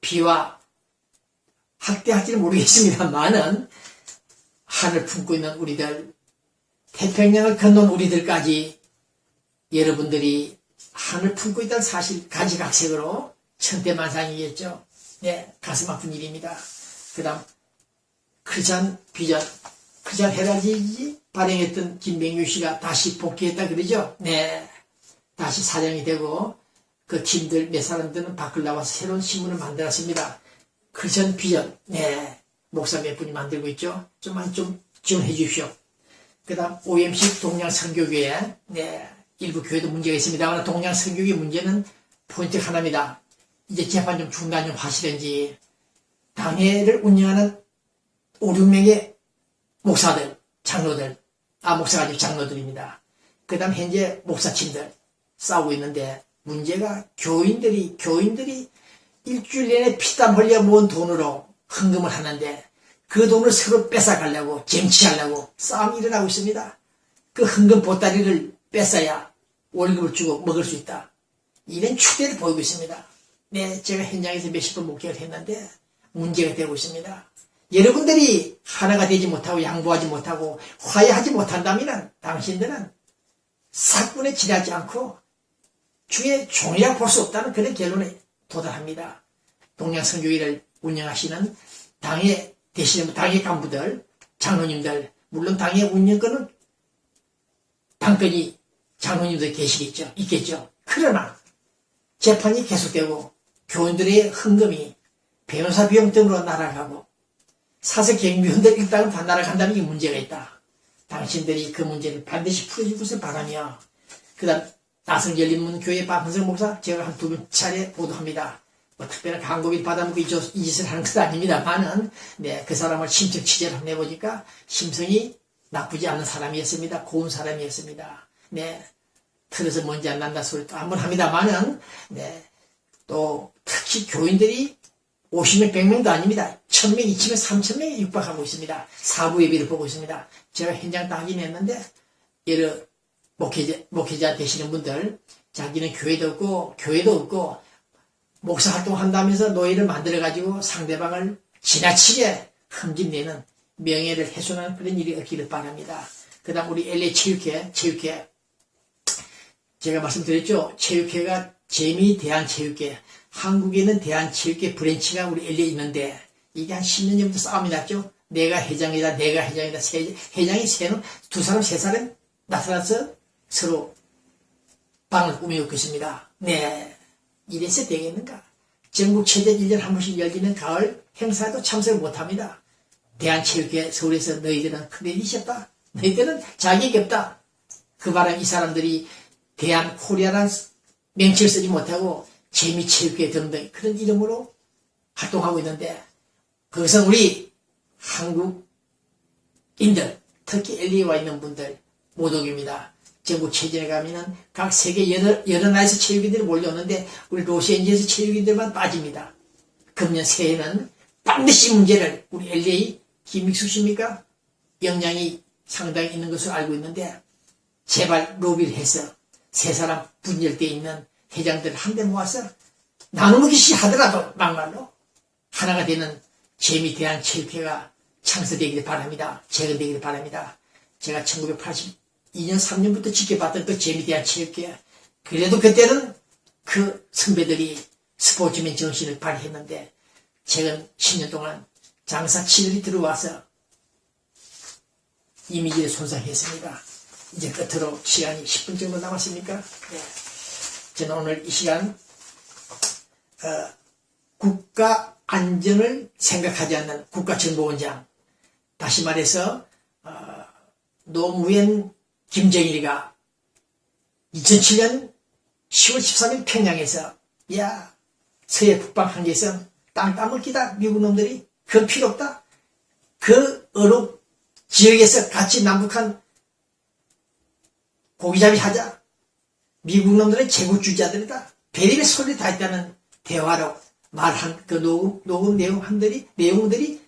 비와 학대할지는 모르겠습니다만은 하늘 품고 있는 우리들, 태평양을 건넌 우리들까지 여러분들이 하늘 품고 있다는 사실 가지각색으로 천대만상이겠죠. 네, 가슴 아픈 일입니다. 그 다음, 크리스찬 비전, 크리스찬 헤라지지 발행했던 김병규 씨가 다시 복귀했다 그러죠. 네, 다시 사장이 되고 그 팀들 몇 사람들은 밖을 나와서 새로운 신문을 만들었습니다. 크리스천 비전, 네. 목사 몇 분이 만들고 있죠. 좀만 좀 지원해 주십시오. 그 다음, OMC 동양 선교교회, 네. 일부 교회도 문제가 있습니다만, 동양 선교교회 문제는 포인트 하나입니다. 이제 재판 좀 중단 좀 하시든지, 당회를 운영하는 5, 6명의 목사들, 장로들, 아, 목사가 아니고 장로들입니다. 그 다음, 현재 목사팀들 싸우고 있는데, 문제가 교인들이, 교인들이 일주일 내내 피땀 흘려 모은 돈으로 헌금을 하는데 그 돈을 서로 뺏어가려고 쟁취하려고 싸움이 일어나고 있습니다. 그 헌금 보따리를 뺏어야 월급을 주고 먹을 수 있다. 이런 추대를 보이고 있습니다. 네, 제가 현장에서 몇십 번 목격을 했는데 문제가 되고 있습니다. 여러분들이 하나가 되지 못하고 양보하지 못하고 화해하지 못한다면 당신들은 사건에 지나지 않고 주의 종이라 볼 수 없다는 그런 결론에 도달합니다. 동양선교회를 운영하시는 당의 대신 당의 간부들, 장로님들, 물론 당의 운영권은 당권이 장로님들 계시겠죠, 있겠죠. 그러나 재판이 계속되고 교인들의 헌금이 변호사 비용 등으로 날아가고 사서 경비원들 일당은 다 날아간다는 게 문제가 있다. 당신들이 그 문제를 반드시 풀어줄 것을 바라며 그 다음 나성 열린문 교회 박은성 목사 제가 한 두 차례 보도합니다. 뭐 특별한 광고비 받아먹고 이, 짓을 하는 것은 아닙니다만은 네, 그 사람을 심층 취재를 한번 해보니까 심성이 나쁘지 않은 사람이었습니다. 고운 사람이었습니다. 네, 틀에서 먼지 안 난다 소리 또한번 합니다만은 네, 또 특히 교인들이 50명, 100명도 아닙니다. 1000명, 2000명, 3000명에 육박하고 있습니다. 사부 예비를 보고 있습니다. 제가 현장 당진했는데 여러 목회자, 목회자 되시는 분들 자기는 교회도 없고 교회도 없고 목사 활동한다면서 노예를 만들어가지고 상대방을 지나치게 흠집내는 명예를 훼손하는 그런 일이 없기를 바랍니다. 그 다음 우리 LA 체육회, 체육회 제가 말씀드렸죠. 체육회가 재미 대한체육회. 한국에는 대한체육회 브랜치가 우리 LA에 있는데 이게 한 10년 전부터 싸움이 났죠. 내가 회장이다, 내가 회장이다. 세- 회장이 세는 두 사람, 세 사람 나타나서 서로 방을 꾸미고 있습니다. 네. 이래서 되겠는가? 전국 최대 1년 한 번씩 열리는 가을 행사에도 참석을 못합니다. 대한체육회 서울에서 너희들은 크레딧이 없다. 너희들은 자격이 없다. 그 바람 이 사람들이 대한 코리아란 명칭을 쓰지 못하고 재미체육회 등등 그런 이름으로 활동하고 있는데 그것은 우리 한국인들 특히 LA에 와 있는 분들 모독입니다. 전국 체전에 가면은 각 세계 여러, 여러 나라에서 체육인들이 몰려오는데 우리 로스앤젤레스 체육인들만 빠집니다. 금년 새해는 반드시 문제를 우리 LA 김익수 씨입니까? 역량이 상당히 있는 것으로 알고 있는데 제발 로비를 해서 세 사람 분열되어 있는 회장들 한대 모아서 나누기시 하더라도 막말로 하나가 되는 재미 대한 체육회가 창설되기를 바랍니다. 재건되기를 바랍니다. 제가 1982년 3년부터 지켜봤던 그 재미 대한 체육회 그래도 그때는 그 선배들이 스포츠맨 정신을 발휘했는데 최근 10년 동안 장사 치들이 들어와서 이미지를 손상했습니다. 이제 끝으로 시간이 10분 정도 남았습니까? 네. 저는 오늘 이 시간 어, 국가 안전을 생각하지 않는 국가정보원장 다시 말해서 어, 노무현 김정일이가 2007년 10월 13일 평양에서 야 서해 북방 한계선 땅 따먹기다 미국 놈들이 그건 필요 없다 그 어느 지역에서 같이 남북한 고기잡이 하자. 미국 놈들은 제국주의자들이다. 배립의 소리 다 있다는 대화로 말한 그 녹음, 녹음 내용들이, 내용들이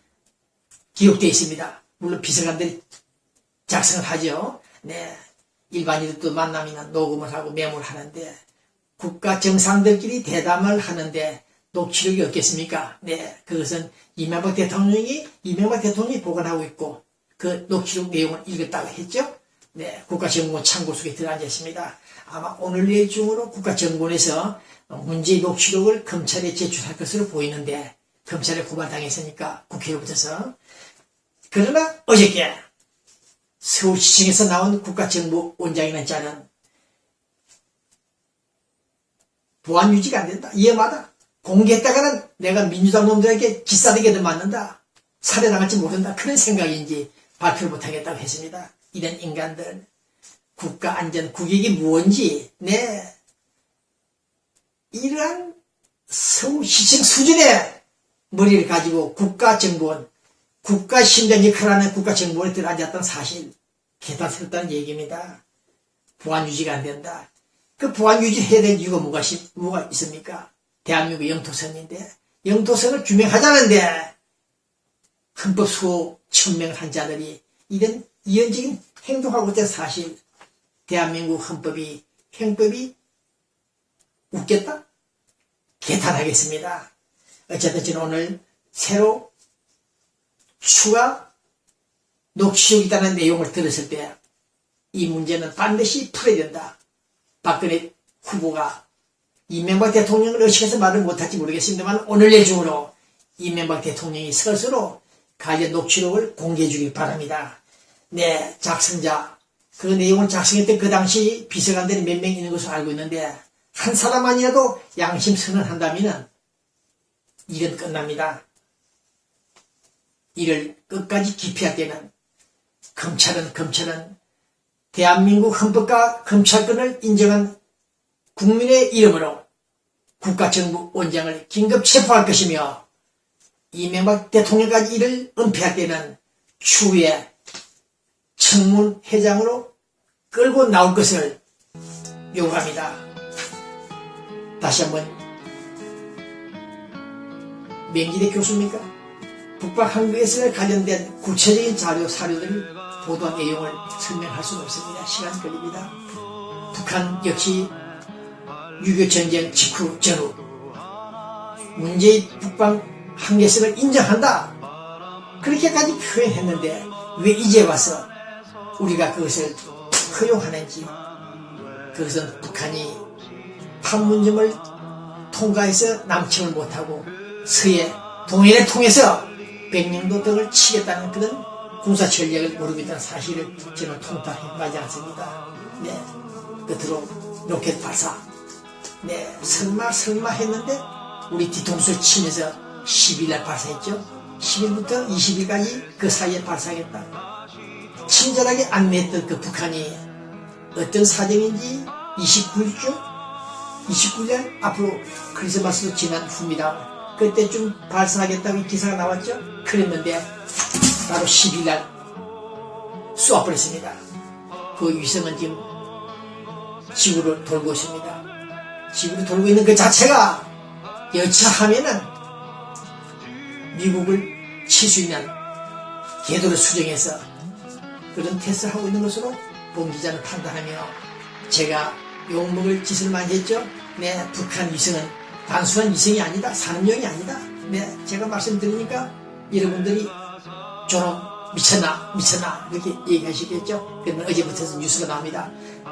기록되어 있습니다. 물론 비서관들이 작성을 하죠. 네. 일반인들도 만나면 녹음을 하고 메모를 하는데 국가 정상들끼리 대담을 하는데 녹취록이 없겠습니까? 네, 그것은 이명박 대통령이 이명박 대통령이 보관하고 있고 그 녹취록 내용을 읽었다고 했죠. 네, 국가정보원 창고 속에 들어앉아 있습니다. 아마 오늘 내일 중으로 국가정보원에서 문제의 녹취록을 검찰에 제출할 것으로 보이는데 검찰에 고발당했으니까 국회로부터서 그러나 어저께 서울 시청에서 나온 국가정보 원장이라는 자는 보안 유지가 안 된다. 위험하다. 공개했다가는 내가 민주당 놈들에게 기싸대게도 맞는다. 살해당할지 모른다. 그런 생각인지 발표를 못하겠다고 했습니다. 이런 인간들 국가 안전 국익이 무언지 네 이러한 서울시청 수준의 머리를 가지고 국가정보원 국가 심장 역할을 하는 국가 정보원에 들어앉았던 사실 개탄스럽다는 얘기입니다. 보안 유지가 안 된다. 그 보안 유지해야 될 이유가 뭐가, 시- 뭐가 있습니까? 대한민국 영토선인데 영토선을 규명하자는데 헌법 수호 천명을 한 자들이 이런 이연적인 행동하고 있던 사실 대한민국 헌법이 행법이 웃겠다? 개탄하겠습니다. 어쨌든 저는 오늘 새로 추가 녹취록이 있다는 내용을 들었을 때 이 문제는 반드시 풀어야 된다. 박근혜 후보가 이명박 대통령을 의식해서 말을 못할지 모르겠습니다만 오늘 내중으로 이명박 대통령이 스스로 관련 녹취록을 공개해 주길 바랍니다. 네, 작성자. 그 내용을 작성했던 그 당시 비서관들이 몇 명 있는 것으로 알고 있는데 한 사람만이라도 양심 선언한다면 일은 끝납니다. 이를 끝까지 기피할 때는 검찰은 검찰은 대한민국 헌법과 검찰권을 인정한 국민의 이름으로 국가정부 원장을 긴급 체포할 것이며 이명박 대통령까지 이를 은폐할 때는 추후에 청문 회장으로 끌고 나올 것을 요구합니다. 다시 한번 명기대 교수입니까? 북박 한국에서 관련된 구체적인 자료 사료들을 보도한 내용을 설명할 수는 없습니다. 시간 걸립니다. 북한 역시 6.25 전쟁 직후 전후 문재인 북방 한계성을 인정한다. 그렇게까지 표현했는데 왜 이제 와서 우리가 그것을 허용하는지 그것은 북한이 판문점을 통과해서 남침을 못하고 서해 동해를 통해서 백령도 등을 치겠다는 그런 군사 전략을 모르고 있다는 사실을 저는 통달해 마지 않습니다. 네, 끝으로 로켓 발사. 네, 설마 설마 했는데 우리 뒤통수를 치면서 10일날 발사했죠. 10일부터 20일까지 그 사이에 발사하겠다. 친절하게 안내했던 그 북한이 어떤 사정인지 29일쯤 29일 앞으로 크리스마스도 지난 후입니다. 그때쯤 발사하겠다고 이 기사가 나왔죠. 그랬는데 바로 10일날 쏘아버렸습니다. 그 위성은 지금 지구를 돌고 있습니다. 지구를 돌고 있는 그 자체가 여차하면은 미국을 칠 수 있는 궤도를 수정해서 그런 테스트를 하고 있는 것으로 본 기자는 판단하며 제가 욕먹을 짓을 많이 했죠. 네, 북한 위성은 단순한 위성이 아니다. 산업용이 아니다. 네, 제가 말씀드리니까 여러분들이 저놈 미쳤나 미쳤나 이렇게 얘기하시겠죠. 그러면 어제부터 뉴스가 나옵니다.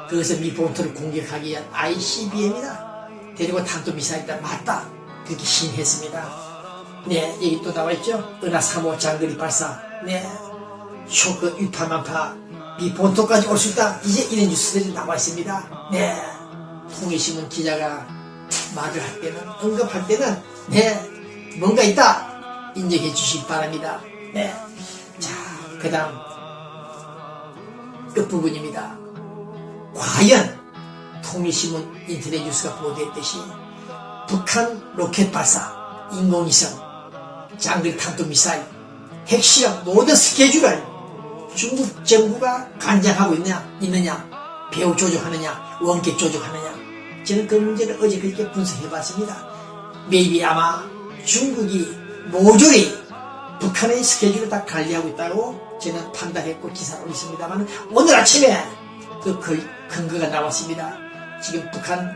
그것은 미 본토를 공격하기 위한 ICBM이다. 데리고 탄도 미사일이다. 맞다. 그렇게 시인했습니다. 네, 여기 또 나와 있죠. 은하 3호 장거리 발사. 네, 쇼크 유파만파 미 본토까지 올 수 있다. 이제 이런 뉴스들이 나와 있습니다. 네, 통일신문 기자가 말을 할 때는 언급할 때는 네 뭔가 있다 인정해 주시기 바랍니다. 네, 자 그 다음 끝 부분입니다. 과연 통일신문 인터넷 뉴스가 보도했듯이 북한 로켓 발사, 인공위성, 장거리 탄도 미사일, 핵실험 모든 스케줄을 중국 정부가 간장하고 있느냐, 있느냐, 배후 조종하느냐, 원격 조종하느냐. 저는 그 문제를 어제 그렇게 분석해 봤습니다. 메이비 아마 중국이 모조리 북한의 스케줄을 다 관리하고 있다고 저는 판단했고 기사를 올렸습니다만 오늘 아침에 그 글- 근거가 나왔습니다. 지금 북한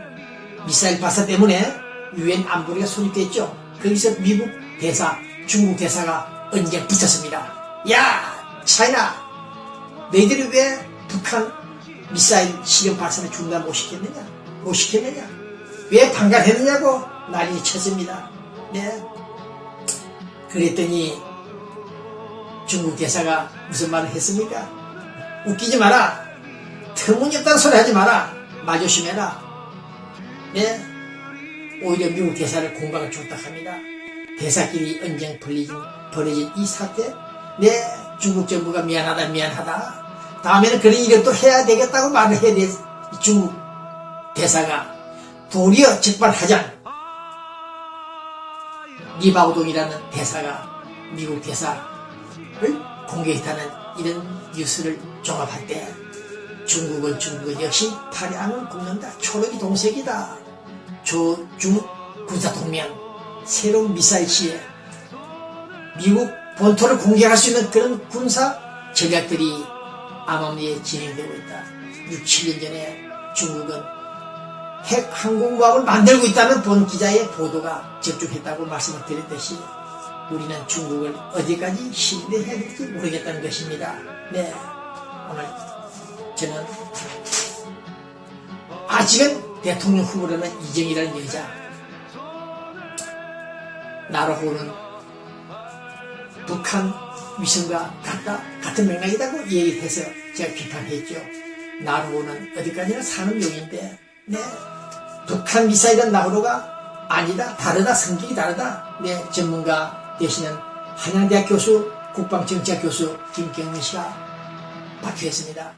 미사일 발사 때문에 유엔 안보리가 소집됐죠. 거기서 미국 대사, 중국 대사가 언쟁 붙었습니다. 야, 차이나, 너희들이 왜 북한 미사일 실험 발사를 중단 못 시켰느냐? 못 시켰느냐? 왜 반발했느냐고 난리 쳤습니다. 네. 그랬더니 중국 대사가 무슨 말을 했습니까? 웃기지 마라. 터무니없다는 소리 하지 마라. 마조심해라. 네. 오히려 미국 대사를 공방을 줬다 합니다. 대사끼리 언쟁 벌리진, 벌어진 이 사태, 네, 중국 정부가 미안하다, 미안하다. 다음에는 그런 일을 또 해야 되겠다고 말을 해야 돼. 이 중국 대사가 도리어 적발하장 리바오동이라는 대사가 미국 대사를 공격했다는 이런 뉴스를 종합할 때 중국은 중국은 역시 파량을 굽는다. 초록이 동색이다. 조중 군사동맹 새로운 미사일 시에 미국 본토를 공격할 수 있는 그런 군사 전략들이 암암리에 진행되고 있다. 6, 7년 전에 중국은 핵 항공모함을 만들고 있다는 본 기자의 보도가 접촉했다고 말씀을 드렸듯이 우리는 중국을 어디까지 신뢰해야 될지 모르겠다는 것입니다. 네, 오늘 저는 아직은 대통령 후보로는 이정이라는 여자 나로호는 북한 위성과 같다 같은 맥락이라고 얘기를 해서 제가 비판했죠. 나로호는 어디까지나 사는 용인데 네 북한 미사일은 나로호가 아니다. 다르다. 성격이 다르다. 네 전문가 되시는 한양대학 교수 국방정치학 교수 김경은 씨가 밝혀했습니다.